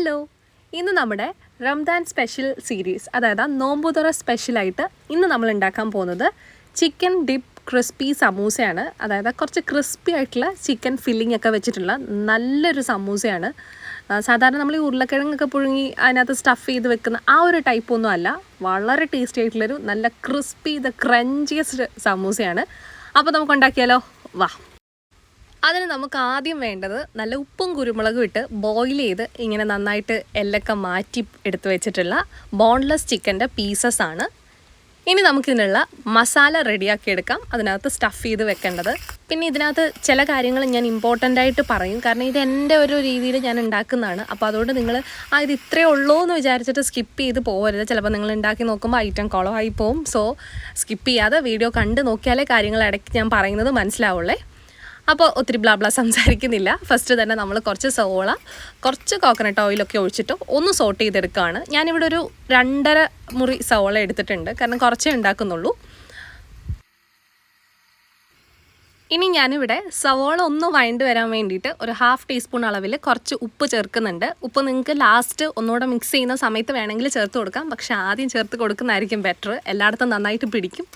Hello. ഇന്ന് നമ്മുടെ Ramadan special series അതായത് നോമ്പുതുറ സ്പെഷ്യലായിട്ട് ഇന്ന് നമ്മൾ ഉണ്ടാക്കാൻ പോകുന്നത് ചിക്കൻ ഡിപ്പ് ക്രിസ്പി സമൂസയാണ്. അതായത് കുറച്ച് ക്രിസ്പി ആയിട്ടുള്ള ചിക്കൻ ഫില്ലിംഗ് ഒക്കെ വെച്ചിട്ടുള്ള നല്ലൊരു സമൂസയാണ്. സാധാരണ നമ്മൾ ഈ ഉരുളക്കിഴങ്ങൊക്കെ പുഴുങ്ങി അതിനകത്ത് സ്റ്റഫ് ചെയ്ത് വെക്കുന്ന ആ ഒരു ടൈപ്പ് ഒന്നും അല്ല. വളരെ ടേസ്റ്റി ആയിട്ടുള്ളൊരു നല്ല ക്രിസ്പി ദ ക്രഞ്ചിയസ്റ്റ് സമൂസയാണ്. അപ്പോൾ നമുക്ക് ഉണ്ടാക്കിയാലോ? വാ. അതിന് നമുക്ക് ആദ്യം വേണ്ടത് നല്ല ഉപ്പും കുരുമുളകും ഇട്ട് ബോയിൽ ചെയ്ത് ഇങ്ങനെ നന്നായിട്ട് എല്ലൊക്കെ മാറ്റി എടുത്തു വെച്ചിട്ടുള്ള ബോൺലെസ് ചിക്കന്റെ പീസസ് ആണ്. ഇനി നമുക്കിതിനുള്ള മസാല റെഡിയാക്കി എടുക്കാം. അതിനകത്ത് സ്റ്റഫ് ചെയ്ത് വെക്കേണ്ടത്. പിന്നെ ഇതിനകത്ത് ചില കാര്യങ്ങൾ ഞാൻ ഇമ്പോർട്ടന്റ് ആയിട്ട് പറയും. കാരണം ഇത് എന്റെ ഒരു രീതിയിൽ ഞാൻ ഉണ്ടാക്കുന്നതാണ്. അപ്പോൾ അതുകൊണ്ട് നിങ്ങൾ ആ ഇത് ഇത്രയേ ഉള്ളൂ എന്ന് വിചാരിച്ചിട്ട് സ്കിപ്പ് ചെയ്ത് പോകരുത് ചിലപ്പോൾ നിങ്ങൾ ഉണ്ടാക്കി നോക്കുമ്പോൾ ഐറ്റം കുളമായി പോവും. സോ സ്കിപ്പ് ചെയ്യാതെ വീഡിയോ കണ്ട് നോക്കിയാലേ കാര്യങ്ങൾ ഇടയ്ക്ക് ഞാൻ പറയുന്നത് മനസ്സിലാവുള്ളേ. അപ്പോൾ ഒത്തിരി ബ്ലാ ബ്ലാ സംസാരിക്കുന്നില്ല. ഫസ്റ്റ് തന്നെ നമ്മൾ കുറച്ച് സവോള കുറച്ച് കോക്കനട്ട് ഓയിലൊക്കെ ഒഴിച്ചിട്ട് ഒന്ന് സോട്ട് ചെയ്തെടുക്കുകയാണ് ഞാനിവിടെ ഒരു രണ്ടര മുറി സവോള എടുത്തിട്ടുണ്ട്. കാരണം കുറച്ചേ ഉണ്ടാക്കുന്നുള്ളൂ. ഇനി ഞാനിവിടെ സവോള ഒന്ന് വഴണ്ട് വരാൻ വേണ്ടിയിട്ട് ഒരു ഹാഫ് ടീസ്പൂൺ അളവിൽ കുറച്ച് ഉപ്പ് ചേർക്കുന്നുണ്ട്. ഉപ്പ് നിങ്ങൾക്ക് ലാസ്റ്റ് ഒന്നുകൂടെ മിക്സ് ചെയ്യുന്ന സമയത്ത് വേണമെങ്കിൽ ചേർത്ത് കൊടുക്കാം. പക്ഷേ ആദ്യം ചേർത്ത് കൊടുക്കുന്നതായിരിക്കും ബെറ്റർ എല്ലായിടത്തും നന്നായിട്ട് പിടിക്കും.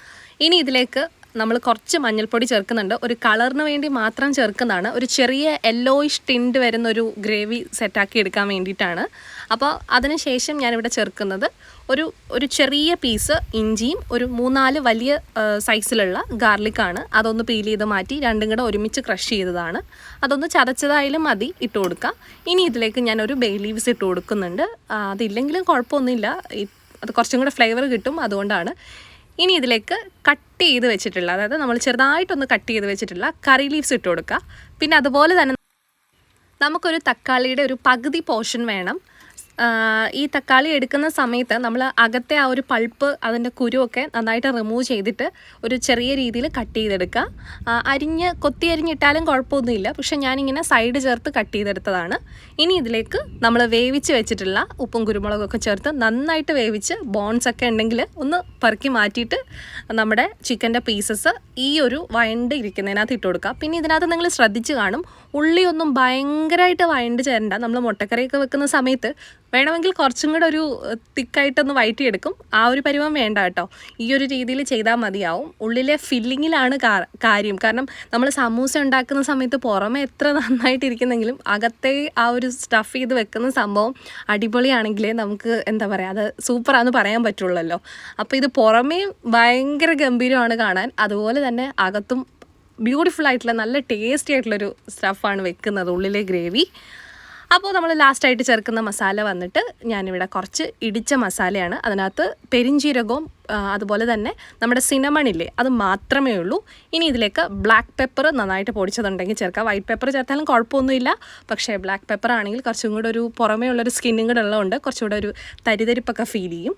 ഇനി ഇതിലേക്ക് നമ്മൾ കുറച്ച് മഞ്ഞൾപ്പൊടി ചേർക്കുന്നുണ്ട്. ഒരു കളറിന് വേണ്ടി മാത്രം ചേർക്കുന്നതാണ്. ഒരു ചെറിയ യെല്ലോയിഷ് ടിൻഡ് വരുന്ന ഒരു ഗ്രേവി സെറ്റാക്കി എടുക്കാൻ വേണ്ടിയിട്ടാണ്. അപ്പോൾ അതിനുശേഷം ഞാനിവിടെ ചേർക്കുന്നത് ഒരു ഒരു ചെറിയ പീസ് ഇഞ്ചിയും ഒരു മൂന്നാൽ വലിയ സൈസിലുള്ള ഗാർലിക്കാണ് അതൊന്ന് പീൽ ചെയ്ത് മാറ്റി രണ്ടും കൂടെ ഒരുമിച്ച് ക്രഷ് ചെയ്തതാണ്. അതൊന്ന് ചതച്ചതായാലും മതി ഇട്ട് കൊടുക്കാം. ഇനി ഇതിലേക്ക് ഞാനൊരു ബേ ലീവ്സ് ഇട്ട് കൊടുക്കുന്നുണ്ട്. അതില്ലെങ്കിലും കുഴപ്പമൊന്നുമില്ല. അത് കുറച്ചും കൂടെ ഫ്ലേവർ കിട്ടും അതുകൊണ്ടാണ്. ഇനി ഇതിലേക്ക് കട്ട് ചെയ്ത് വെച്ചിട്ടുള്ള അതായത് നമ്മൾ ചെറുതായിട്ടൊന്ന് കട്ട് ചെയ്ത് വെച്ചിട്ടുള്ള കറി ലീവ്സ് ഇട്ട് കൊടുക്കുക. പിന്നെ അതുപോലെ തന്നെ നമുക്കൊരു തക്കാളിയുടെ ഒരു പകുതി പോർഷൻ വേണം. ഈ തക്കാളി എടുക്കുന്ന സമയത്ത് നമ്മൾ അകത്തെ ആ ഒരു പൾപ്പ് അതിന്റെ കുരുവൊക്കെ നന്നായിട്ട് റിമൂവ് ചെയ്തിട്ട് ഒരു ചെറിയ രീതിയിൽ കട്ട് ചെയ്തെടുക്കുക. അരിഞ്ഞ് കൊത്തി അരിഞ്ഞിട്ടാലും കുഴപ്പമൊന്നുമില്ല. പക്ഷേ ഞാനിങ്ങനെ സൈഡ് ചേർത്ത് കട്ട് ചെയ്തെടുത്തതാണ്. ഇനി ഇതിലേക്ക് നമ്മൾ വേവിച്ച് വെച്ചിട്ടുള്ള ഉപ്പും കുരുമുളകൊക്കെ ചേർത്ത് നന്നായിട്ട് വേവിച്ച് ബോൺസ് ഒക്കെ ഉണ്ടെങ്കിൽ ഒന്ന് പെറുക്കി മാറ്റിയിട്ട് നമ്മുടെ ചിക്കന്റെ പീസസ് ഈ ഒരു വയണ്ട് ഇരിക്കുന്നതിനകത്ത് ഇട്ട് കൊടുക്കുക. പിന്നെ ഇതിനകത്ത് നിങ്ങൾ ശ്രദ്ധിച്ച് കാണും ഉള്ളിയൊന്നും ഭയങ്കരമായിട്ട് വയണ്ട് ചേരണ്ട. നമ്മൾ മുട്ടക്കറിയൊക്കെ വെക്കുന്ന സമയത്ത് വേണമെങ്കിൽ കുറച്ചും കൂടെ ഒരു തിക്കായിട്ടൊന്ന് വയറ്റിയെടുക്കും. ആ ഒരു പരുവം വേണ്ട കേട്ടോ. ഈ ഒരു രീതിയിൽ ചെയ്താൽ മതിയാവും. ഉള്ളിലെ ഫില്ലിങ്ങിലാണ് കാര്യം. കാരണം നമ്മൾ സമൂസ ഉണ്ടാക്കുന്ന സമയത്ത് പുറമെ എത്ര നന്നായിട്ടിരിക്കുന്നെങ്കിലും അകത്തെ ആ ഒരു സ്റ്റഫ് ചെയ്ത് വെക്കുന്ന സംഭവം അടിപൊളിയാണെങ്കിലേ നമുക്ക് എന്താ പറയുക അത് സൂപ്പറാന്ന് പറയാൻ പറ്റുള്ളല്ലോ. അപ്പോൾ ഇത് പുറമേ ഭയങ്കര ഗംഭീരമാണ് കാണാൻ. അതുപോലെ തന്നെ അകത്തും ബ്യൂട്ടിഫുൾ ആയിട്ടുള്ള നല്ല ടേസ്റ്റി ആയിട്ടുള്ളൊരു സ്റ്റഫാണ് വെക്കുന്നത് ഉള്ളിലെ ഗ്രേവി അപ്പോൾ നമ്മൾ ലാസ്റ്റായിട്ട് ചേർക്കുന്ന മസാല വന്നിട്ട് ഞാനിവിടെ കുറച്ച് ഇടിച്ച മസാലയാണ്. അതിനകത്ത് പെരിഞ്ചീരകവും അതുപോലെ തന്നെ നമ്മുടെ സിനമണില്ലേ അത് മാത്രമേ ഉള്ളൂ. ഇനി ഇതിലേക്ക് ബ്ലാക്ക് പെപ്പർ നന്നായിട്ട് പൊടിച്ചതുണ്ടെങ്കിൽ ചേർക്കാം. വൈറ്റ് പെപ്പർ ചേർത്താലും കുഴപ്പമൊന്നുമില്ല. പക്ഷേ ബ്ലാക്ക് പെപ്പർ ആണെങ്കിൽ കുറച്ചും കൂടെ ഒരു പുറമേ ഉള്ളൊരു സ്കിന്നും കൂടെ ഉള്ളതുകൊണ്ട് കുറച്ചുകൂടെ ഒരു തരിതരിപ്പൊക്കെ ഫീൽ ചെയ്യും.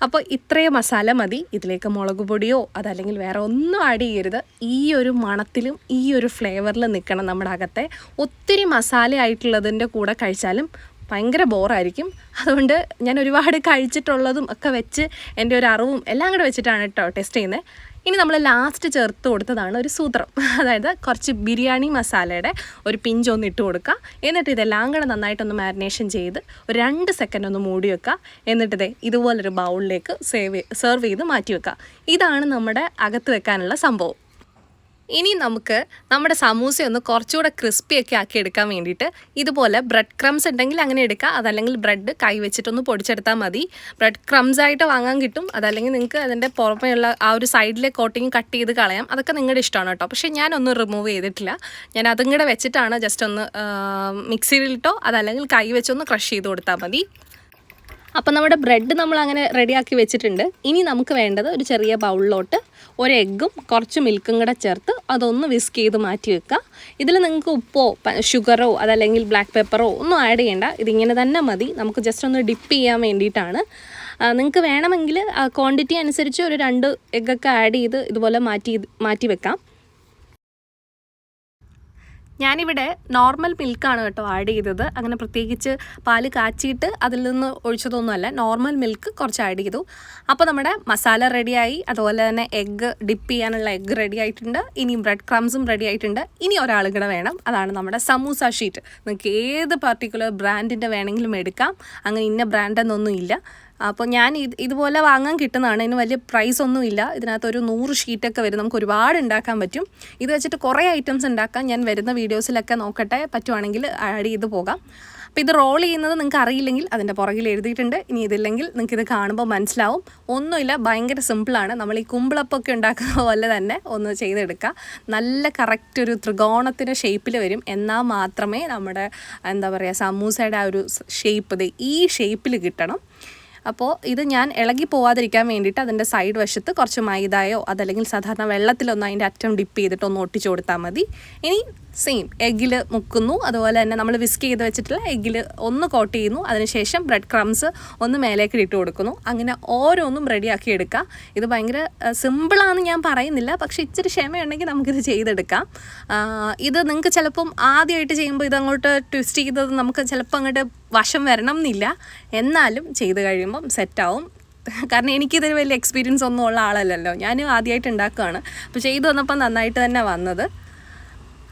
അപ്പോൾ ഇത്രയും മസാല മതി. ഇതിലേക്ക് മുളക് പൊടിയോ അതല്ലെങ്കിൽ വേറെ ഒന്നും ആഡ് ചെയ്യരുത്. ഈ ഒരു മണത്തിലും ഈ ഒരു ഫ്ലേവറിലും നിൽക്കണം നമ്മുടെ അകത്തെ. ഒത്തിരി മസാല ആയിട്ടുള്ളതിന്റെ കൂടെ കഴിച്ചാലും ഭയങ്കര ബോറായിരിക്കും അതുകൊണ്ട് ഞാൻ ഒരുപാട് കഴിച്ചിട്ടുള്ളതും ഒക്കെ വെച്ച് എന്റെ ഒരു അറിവും എല്ലാം കൂടെ വെച്ചിട്ടാണ് കേട്ടോ ടെസ്റ്റ് ചെയ്യുന്നത് ഇനി നമ്മൾ ലാസ്റ്റ് ചേർത്ത് കൊടുത്തതാണ് ഒരു സൂത്രം. അതായത് കുറച്ച് ബിരിയാണി മസാലയുടെ ഒരു പിഞ്ചൊന്ന് ഇട്ട് കൊടുക്കുക. എന്നിട്ട് ഇതെല്ലാം കൂടെ നന്നായിട്ടൊന്ന് മാരിനേഷൻ ചെയ്ത് ഒരു രണ്ട് സെക്കൻഡ് ഒന്ന് മൂടി വെക്കുക. എന്നിട്ട് ഇതേ ഇതുപോലൊരു ബൗളിലേക്ക് സേവ് സെർവ് ചെയ്ത് മാറ്റി വെക്കുക. ഇതാണ് നമ്മുടെ അകത്ത് വെക്കാനുള്ള സംഭവം. ഇനി നമുക്ക് നമ്മുടെ സമൂസ ഒന്ന് കുറച്ചുകൂടെ ക്രിസ്പി ഒക്കെ ആക്കി എടുക്കാൻ വേണ്ടിയിട്ട് ഇതുപോലെ ബ്രെഡ് ക്രംസ് ഉണ്ടെങ്കിൽ അങ്ങനെ എടുക്കുക അതല്ലെങ്കിൽ ബ്രെഡ് കൈ വെച്ചിട്ടൊന്ന് പൊടിച്ചെടുത്താൽ മതി. ബ്രെഡ് ക്രംസ് ആയിട്ട് വാങ്ങാൻ കിട്ടും. അതല്ലെങ്കിൽ നിങ്ങൾക്ക് അതിന്റെ പുറമെയുള്ള ആ ഒരു സൈഡിലെ കോട്ടിങ് കട്ട് ചെയ്ത് കളയാം. അതൊക്കെ നിങ്ങളുടെ ഇഷ്ടമാണ് കേട്ടോ. പക്ഷേ ഞാനൊന്നും റിമൂവ് ചെയ്തിട്ടില്ല. ഞാൻ അതും കൂടെ വെച്ചിട്ടാണ് ജസ്റ്റ് ഒന്ന് മിക്സിയിലിട്ടോ അതല്ലെങ്കിൽ കൈ വെച്ചൊന്ന് ക്രഷ് ചെയ്ത് കൊടുത്താൽ മതി. അപ്പോൾ നമ്മുടെ ബ്രെഡ് നമ്മൾ അങ്ങനെ റെഡിയാക്കി വെച്ചിട്ടുണ്ട്. ഇനി നമുക്ക് വേണ്ടത് ഒരു ചെറിയ ബൗളിലോട്ട് ഒരു എഗ്ഗും കുറച്ച് മിൽക്കും കൂടെ ചേർത്ത് അതൊന്ന് വിസ്ക് ചെയ്ത് മാറ്റി വെക്കുക. ഇതിൽ നിങ്ങൾക്ക് ഉപ്പോ ഷുഗറോ അതല്ലെങ്കിൽ ബ്ലാക്ക് പെപ്പറോ ഒന്നും ആഡ് ചെയ്യേണ്ട. ഇതിങ്ങനെ തന്നെ മതി. നമുക്ക് ജസ്റ്റ് ഒന്ന് ഡിപ്പ് ചെയ്യാൻ വേണ്ടിയിട്ടാണ്. നിങ്ങൾക്ക് വേണമെങ്കിൽ ക്വാണ്ടിറ്റി അനുസരിച്ച് ഒരു രണ്ട് എഗ്ഗൊക്കെ ആഡ് ചെയ്ത് ഇതുപോലെ മാറ്റി മാറ്റി വെക്കാം. ഞാനിവിടെ നോർമൽ മിൽക്കാണ് കേട്ടോ ആഡ് ചെയ്തത്. അങ്ങനെ പ്രത്യേകിച്ച് പാൽ കാച്ചിയിട്ട് അതിൽ നിന്ന് ഒഴിച്ചതൊന്നുമല്ല. നോർമൽ മിൽക്ക് കുറച്ച് ആഡ് ചെയ്തു. അപ്പോൾ നമ്മുടെ മസാല റെഡിയായി അതുപോലെ തന്നെ എഗ്ഗ് ഡിപ്പ് ചെയ്യാനുള്ള എഗ്ഗ് റെഡി ആയിട്ടുണ്ട്. ഇനി ബ്രെഡ് ക്രംസും റെഡി ആയിട്ടുണ്ട്. ഇനി ഒരാളും കൂടെ വേണം. അതാണ് നമ്മുടെ സമൂസ ഷീറ്റ് നിങ്ങൾക്ക് ഏത് പർട്ടിക്കുലർ ബ്രാൻഡിന്റെ വേണമെങ്കിലും എടുക്കാം. അങ്ങനെ ഇന്ന ബ്രാൻഡെന്നൊന്നും ഇല്ല അപ്പോൾ ഞാൻ ഇത് ഇതുപോലെ വാങ്ങാൻ കിട്ടുന്നതാണ്. ഇതിന് വലിയ പ്രൈസ് ഒന്നും ഇല്ല. ഇതിനകത്ത് ഒരു നൂറ് ഷീറ്റൊക്കെ വരും. നമുക്ക് ഒരുപാട് ഉണ്ടാക്കാൻ പറ്റും. ഇത് വെച്ചിട്ട് കുറേ ഐറ്റംസ് ഉണ്ടാക്കാൻ ഞാൻ വരുന്ന വീഡിയോസിലൊക്കെ നോക്കട്ടെ. പറ്റുവാണെങ്കിൽ ആഡ് ചെയ്ത് പോകാം. അപ്പോൾ ഇത് റോൾ ചെയ്യുന്നത് നിങ്ങൾക്ക് അറിയില്ലെങ്കിൽ അതിന്റെ പുറകിൽ എഴുതിയിട്ടുണ്ട്. ഇനി ഇതില്ലെങ്കിൽ നിങ്ങൾക്ക് ഇത് കാണുമ്പോൾ മനസ്സിലാവും. ഒന്നുമില്ല ഭയങ്കര സിമ്പിളാണ് നമ്മൾ ഈ കുമ്പിളപ്പൊക്കെ ഉണ്ടാക്കുന്ന പോലെ തന്നെ ഒന്ന് ചെയ്തെടുക്കുക നല്ല കറക്റ്റ് ഒരു ത്രികോണത്തിന്റെ ഷേപ്പിൽ വരും. എന്നാൽ മാത്രമേ നമ്മുടെ എന്താ പറയുക സമൂസയുടെ ആ ഒരു ഷേപ്പ് ഈ ഷേപ്പിൽ കിട്ടണം. അപ്പോൾ ഇത് ഞാൻ ഇളകി പോവാതിരിക്കാൻ വേണ്ടിയിട്ട് അതിന്റെ സൈഡ് വശത്ത് കുറച്ച് മൈദായോ അതല്ലെങ്കിൽ സാധാരണ വെള്ളത്തിലൊന്ന് അതിന്റെ അറ്റം ഡിപ്പ് ചെയ്തിട്ട് ഒന്ന് ഒട്ടിച്ചു കൊടുത്താൽ മതി. ഇനി സെയിം എഗ്ഗിൽ മുക്കുന്നു. അതുപോലെ തന്നെ നമ്മൾ വിസ്ക് ചെയ്ത് വെച്ചിട്ടുള്ള എഗ്ഗിൽ ഒന്ന് കോട്ട് ചെയ്യുന്നു. അതിനുശേഷം ബ്രെഡ് ക്രംസ് ഒന്ന് മേലേക്ക് ഇട്ട് കൊടുക്കുന്നു. അങ്ങനെ ഓരോന്നും റെഡിയാക്കി എടുക്കുക ഇത് ഭയങ്കര സിമ്പിളാണെന്ന് ഞാൻ പറയുന്നില്ല. പക്ഷേ ഇച്ചിരി ക്ഷമയുണ്ടെങ്കിൽ നമുക്കിത് ചെയ്തെടുക്കാം. ഇത് നിങ്ങൾക്ക് ചിലപ്പം ആദ്യമായിട്ട് ചെയ്യുമ്പോൾ ഇതങ്ങോട്ട് ട്വിസ്റ്റ് ചെയ്തത് നമുക്ക് ചിലപ്പോൾ അങ്ങോട്ട് വശം വരണം എന്നില്ല എന്നാലും ചെയ്ത് കഴിയുമ്പം സെറ്റാവും കാരണം എനിക്കിതിന് വലിയ എക്സ്പീരിയൻസ് ഒന്നും ഉള്ള ആളല്ലല്ലോ. ഞാൻ ആദ്യമായിട്ട് ഉണ്ടാക്കുകയാണ് അപ്പോൾ ചെയ്തു വന്നപ്പോൾ നന്നായിട്ട് തന്നെ വന്നത്.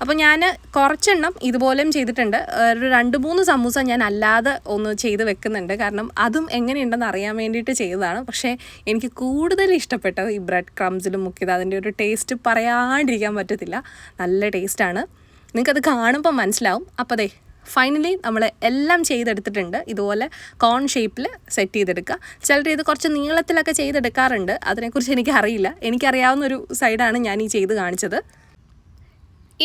അപ്പോൾ ഞാൻ കുറച്ചെണ്ണം ഇതുപോലെയും ചെയ്തിട്ടുണ്ട്. ഒരു രണ്ട് മൂന്ന് സമൂസ ഞാൻ അല്ലാതെ ഒന്ന് ചെയ്ത് വെക്കുന്നുണ്ട്. കാരണം അതും എങ്ങനെയുണ്ടെന്ന് അറിയാൻ വേണ്ടിയിട്ട് ചെയ്തതാണ്. പക്ഷേ എനിക്ക് കൂടുതൽ ഇഷ്ടപ്പെട്ടത് ഈ ബ്രെഡ് ക്രംസിലും മുക്കിയത് അതിന്റെ ഒരു ടേസ്റ്റ് പറയാണ്ടിരിക്കാൻ പറ്റത്തില്ല. നല്ല ടേസ്റ്റാണ് നിങ്ങൾക്കത് കാണുമ്പോൾ മനസ്സിലാവും. അപ്പോൾ ദേ ഫൈനലി നമ്മൾ എല്ലാം ചെയ്തെടുത്തിട്ടുണ്ട്. ഇതുപോലെ കോൺ ഷേപ്പിൽ സെറ്റ് ചെയ്തെടുക്കുക ചിലർ ഇത് കുറച്ച് നീളത്തിലൊക്കെ ചെയ്തെടുക്കാറുണ്ട്. അതിനെക്കുറിച്ച് എനിക്കറിയില്ല. എനിക്കറിയാവുന്ന ഒരു സൈഡാണ് ഞാൻ ഈ ചെയ്ത് കാണിച്ചത്.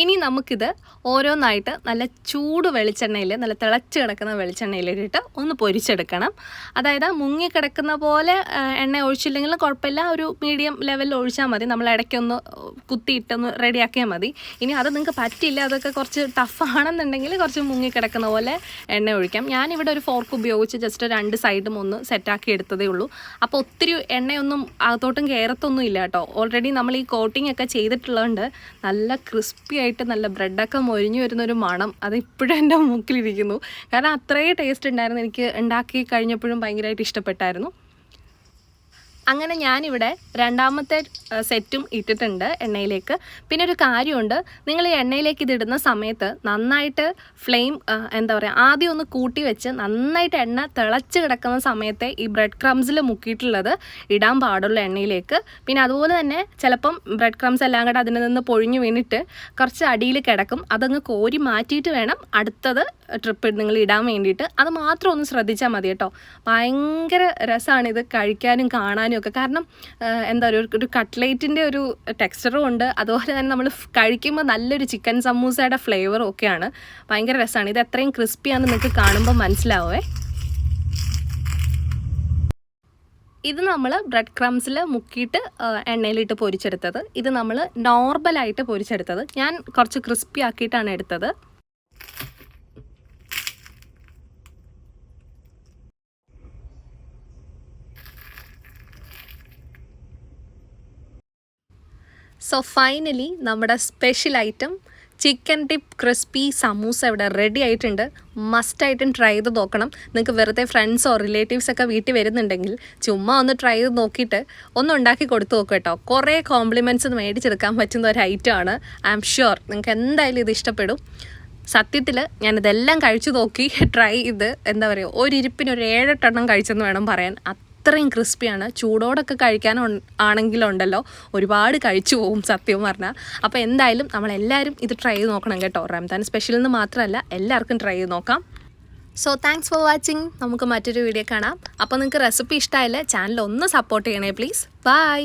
ഇനി നമുക്കിത് ഓരോന്നായിട്ട് നല്ല ചൂട് വെളിച്ചെണ്ണയിൽ നല്ല തിളച്ച് കിടക്കുന്ന വെളിച്ചെണ്ണയിലിട്ടിട്ട് ഒന്ന് പൊരിച്ചെടുക്കണം. അതായത് മുങ്ങി കിടക്കുന്ന പോലെ എണ്ണ ഒഴിച്ചില്ലെങ്കിലും കുഴപ്പമില്ല. ഒരു മീഡിയം ലെവലിൽ ഒഴിച്ചാൽ മതി. നമ്മൾ ഇടയ്ക്കൊന്ന് കുത്തിയിട്ടൊന്ന് റെഡിയാക്കിയാൽ മതി. ഇനി അത് നിങ്ങൾക്ക് പറ്റില്ല അതൊക്കെ കുറച്ച് ടഫാണെന്നുണ്ടെങ്കിൽ കുറച്ച് മുങ്ങി കിടക്കുന്ന പോലെ എണ്ണ ഒഴിക്കാം. ഞാനിവിടെ ഒരു ഫോർക്ക് ഉപയോഗിച്ച് ജസ്റ്റ് രണ്ട് സൈഡും ഒന്ന് സെറ്റാക്കി എടുത്തതേ ഉള്ളൂ. അപ്പോൾ ഒത്തിരി എണ്ണയൊന്നും അകത്തോട്ടും കയറത്തൊന്നും ഇല്ല കേട്ടോ. ഓൾറെഡി നമ്മൾ ഈ കോട്ടിംഗ് ഒക്കെ ചെയ്തിട്ടുള്ളതുകൊണ്ട് നല്ല ക്രിസ്പി ആയിട്ട് നല്ല ബ്രെഡൊക്കെ മൊരിഞ്ഞു വരുന്നൊരു മണം അത് ഇപ്പോഴും എന്റെ മൂക്കിലിരിക്കുന്നു. കാരണം അത്രയും ടേസ്റ്റ് ഉണ്ടായിരുന്നു. എനിക്ക് ഉണ്ടാക്കി കഴിഞ്ഞപ്പോഴും ഭയങ്കരമായിട്ട് ഇഷ്ടപ്പെട്ടായിരുന്നു. അങ്ങനെ ഞാനിവിടെ രണ്ടാമത്തെ സെറ്റും ഇട്ടിട്ടുണ്ട് എണ്ണയിലേക്ക്. പിന്നെ ഒരു കാര്യമുണ്ട്. നിങ്ങൾ ഈ എണ്ണയിലേക്ക് ഇതിടുന്ന സമയത്ത് നന്നായിട്ട് ഫ്ലെയിം എന്താ പറയുക ആദ്യം ഒന്ന് കൂട്ടി വെച്ച് നന്നായിട്ട് എണ്ണ തിളച്ച് കിടക്കുന്ന സമയത്തെ ഈ ബ്രെഡ് ക്രംസിൽ മുക്കിയിട്ടുള്ളത് ഇടാൻ പാടുള്ളൂ എണ്ണയിലേക്ക്. പിന്നെ അതുപോലെ തന്നെ ചിലപ്പം ബ്രെഡ് ക്രംസ് എല്ലാം കൂടെ അതിൽ നിന്ന് പൊഴിഞ്ഞു വീണിട്ട് കുറച്ച് അടിയിൽ കിടക്കും. അതങ്ങ് കോരി മാറ്റിയിട്ട് വേണം അടുത്തത് ട്രിപ്പ് നിങ്ങൾ ഇടാൻ വേണ്ടിയിട്ട് അത് മാത്രം ഒന്ന് ശ്രദ്ധിച്ചാൽ മതി കേട്ടോ. ഭയങ്കര രസമാണ് ഇത് കഴിക്കാനും കാണാനും ഒക്കെ. കാരണം എന്താ പറയുക ഒരു കട്ട്ലേറ്റിന്റെ ഒരു ടെക്സ്ചറും ഉണ്ട്. അതുപോലെ തന്നെ നമ്മൾ കഴിക്കുമ്പോൾ നല്ലൊരു ചിക്കൻ സമൂസയുടെ ഫ്ലേവറും ഒക്കെയാണ്. ഭയങ്കര രസമാണ് ഇത് എത്രയും ക്രിസ്പിയാണെന്ന് നിങ്ങൾക്ക് കാണുമ്പോൾ മനസ്സിലാവേ. ഇത് നമ്മൾ ബ്രെഡ് ക്രംസിൽ മുക്കിയിട്ട് എണ്ണയിലിട്ട് പൊരിച്ചെടുത്തത്. ഇത് നമ്മൾ നോർമലായിട്ട് പൊരിച്ചെടുത്തത്. ഞാൻ കുറച്ച് ക്രിസ്പി ആക്കിയിട്ടാണ് എടുത്തത്. സോ ഫൈനലി നമ്മുടെ special item chicken tip crispy samosa ഇവിടെ റെഡി ആയിട്ടുണ്ട്. മസ്റ്റ് മസ്റ്റായിട്ടും ട്രൈ ചെയ്ത് നോക്കണം. നിങ്ങൾക്ക് വെറുതെ ഫ്രണ്ട്സോ റിലേറ്റീവ്സൊക്കെ വീട്ടിൽ വരുന്നുണ്ടെങ്കിൽ ചുമ്മാ ഒന്ന് ട്രൈ ചെയ്ത് നോക്കിയിട്ട് ഒന്ന് ഉണ്ടാക്കി കൊടുത്തു നോക്കുക കേട്ടോ. കുറേ കോംപ്ലിമെന്റ്സ് മേടിച്ചെടുക്കാൻ പറ്റുന്ന ഒരു ഐറ്റമാണ് ഐ എം ഷുവർ നിങ്ങൾക്ക് എന്തായാലും ഇത് ഇഷ്ടപ്പെടും. സത്യത്തിൽ ഞാനിതെല്ലാം കഴിച്ചു നോക്കി ട്രൈ ചെയ്ത് എന്താ പറയുക ഒരു ഇരിപ്പിന് ഒരു ഏഴെട്ടെണ്ണം കഴിച്ചെന്ന് വേണം പറയാൻ. അത്രയും ക്രിസ്പിയാണ്. ചൂടോടൊക്കെ കഴിക്കാൻ ആണെങ്കിലുണ്ടല്ലോ. ഒരുപാട് കഴിച്ചു പോകും സത്യം പറഞ്ഞാൽ അപ്പോൾ എന്തായാലും നമ്മളെല്ലാവരും ഇത് ട്രൈ ചെയ്ത് നോക്കണം കേട്ടോ. റംസാൻ സ്പെഷ്യൽ എന്ന് മാത്രമല്ല എല്ലാവർക്കും ട്രൈ ചെയ്ത് നോക്കാം. സോ താങ്ക്സ് ഫോർ വാച്ചിങ് നമുക്ക് മറ്റൊരു വീഡിയോ കാണാം. അപ്പോൾ നിങ്ങൾക്ക് റെസിപ്പി ഇഷ്ടമായില്ല ചാനൽ ഒന്ന് സപ്പോർട്ട് ചെയ്യണേ പ്ലീസ് ബൈ